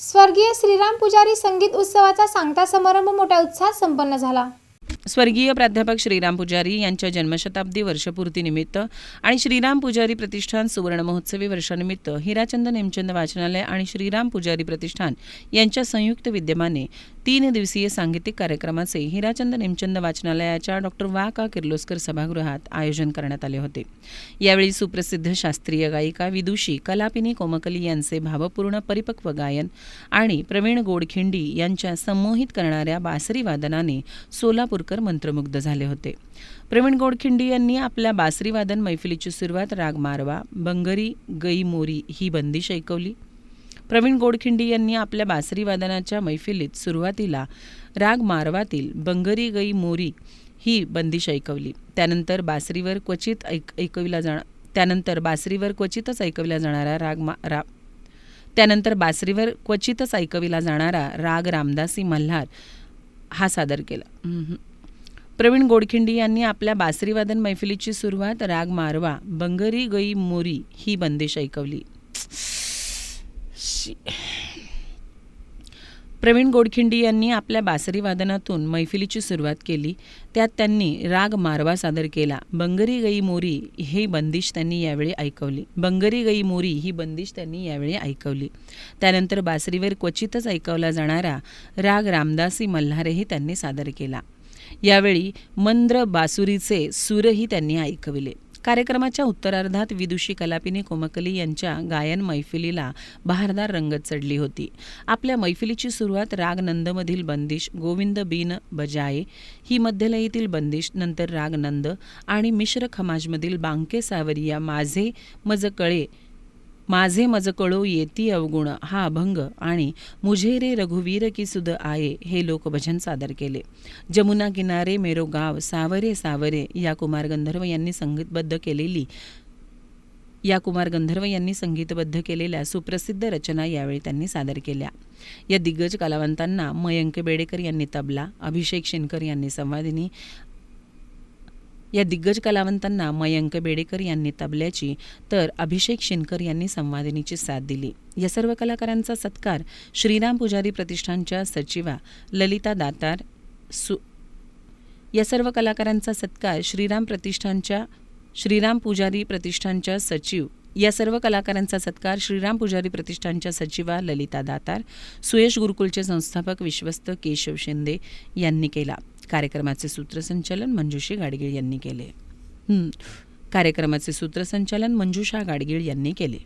स्वर्गीय श्रीराम पुजारी संगीत उत्सवाचा सांगता समारंभ मोठ्या उत्साहात संपन्न झाला. स्वर्गीय प्राध्यापक श्रीराम पुजारी यांच्या जन्मशताब्दी वर्षपूर्तीनिमित्त आणि श्रीराम पुजारी प्रतिष्ठान सुवर्ण महोत्सवी वर्षानिमित्त हिराचंद नेमचंद वाचनालय आणि श्रीराम पुजारी प्रतिष्ठान यांच्या संयुक्त विद्यमाने तीन दिवसीय सांगीतिक कार्यक्रमाचे हिराचंद नेमचंद वाचनालयाच्या डॉक्टर वा का किर्लोस्कर सभागृहात आयोजन करण्यात आले होते. यावेळी सुप्रसिद्ध शास्त्रीय गायिका विदुषी कलापिनी कोमकली यांचे भावपूर्ण परिपक्व गायन आणि प्रवीण गोडखिंडी यांच्या संमोहित करणाऱ्या बासरी वादनाने सोलापूरकर मंत्रमुग्ध झाले होते. प्रवीण गोडखिंडी यांनी आपल्या बासरी वादन मैफिलीची सुरुवात राग मारवा बंगरी गई मोरी ही बंदिश ऐकवली. प्रवीण गोडखिंडी यांनी आपल्या बासरी वादनाच्या मैफिलीत सुरुवातीला राग मारवातील बंगरी गई मोरी ही बंदिश ऐकवली. त्यानंतर बासरीवर क्वचित ऐक ऐकविला जाण त्यानंतर बासरीवर क्वचितच ऐकविला जाणारा राग मा रा त्यानंतर बासरीवर क्वचितच ऐकविला जाणारा राग रामदासी मल्हार हा सादर केला. प्रवीण गोडखिंडी यांनी आपल्या बासरीवादन मैफिलीची सुरुवात राग मारवा बंगरी गई मोरी ही बंदिश ऐकवली. करायची प्रवीण गोडखिंडी यांनी आपल्या बासरी वादनातून मैफिलीची सुरुवात केली. त्यात त्यांनी राग मारवा सादर केला. बंगरी गई मोरी ही बंदिश त्यांनी यावेळी ऐकवली. बंगरी गई मोरी ही बंदिश त्यांनी यावेळी ऐकवली. त्यानंतर बासरीवर क्वचितच ऐकवला जाणारा राग रामदासी मल्हारही त्यांनी सादर केला. यावेळी मंद्र बासुरीचे सूरही त्यांनी ऐकविले. कार्यक्रमाच्या उत्तरार्धात विदुषी कलापिनी कोमकली यांच्या गायन मैफिलीला बहारदार रंगत चढली होती. आपल्या मैफिलीची सुरुवात राग नंदमधील बंदिश गोविंद बीन बजाये ही मध्यलयीतील बंदिश नंतर राग नंद आणि मिश्र खमाजमधील बांके सावरिया माझे मज कळे माझे मजकळो येती अवगुण हा अभंग आणि मुझे रे रघुवीर की सुद आये हे लोकभजन सादर केले. जमुना किनारे मेरो गाव सावरे सावरे या कुमार गंधर्व यांनी संगीतबद्ध केलेली या कुमार गंधर्व यांनी संगीतबद्ध केलेल्या सुप्रसिद्ध रचना यावेळी त्यांनी सादर केल्या. या दिग्गज कलावंतांना मयंक बेडेकर यांनी तबला अभिषेक शिनकर यांनी संवादिनी या दिग्गज कलावंतांना मयंक बेडेकर यांनी तबल्याची तर अभिषेक शिनकर यांनी संवादिनीची साथ दिली. या सर्व कलाकारांचा सत्कार श्रीराम पुजारी प्रतिष्ठानच्या सचिवा ललिता दातार सु या सर्व कलाकारांचा सत्कार श्रीराम प्रतिष्ठानच्या श्रीराम पुजारी प्रतिष्ठानच्या सचिव या सर्व कलाकारांचा सत्कार श्रीराम पुजारी प्रतिष्ठानच्या सचिवा ललिता दातार सुयश गुरुकुलचे संस्थापक विश्वस्त केशव शिंदे यांनी केला. कार्यक्रमाचे सूत्रसंचालन मंजुषी गाडगीळ यांनी केले. कार्यक्रमाचे सूत्रसंचालन मंजुषा गाडगीळ यांनी केले.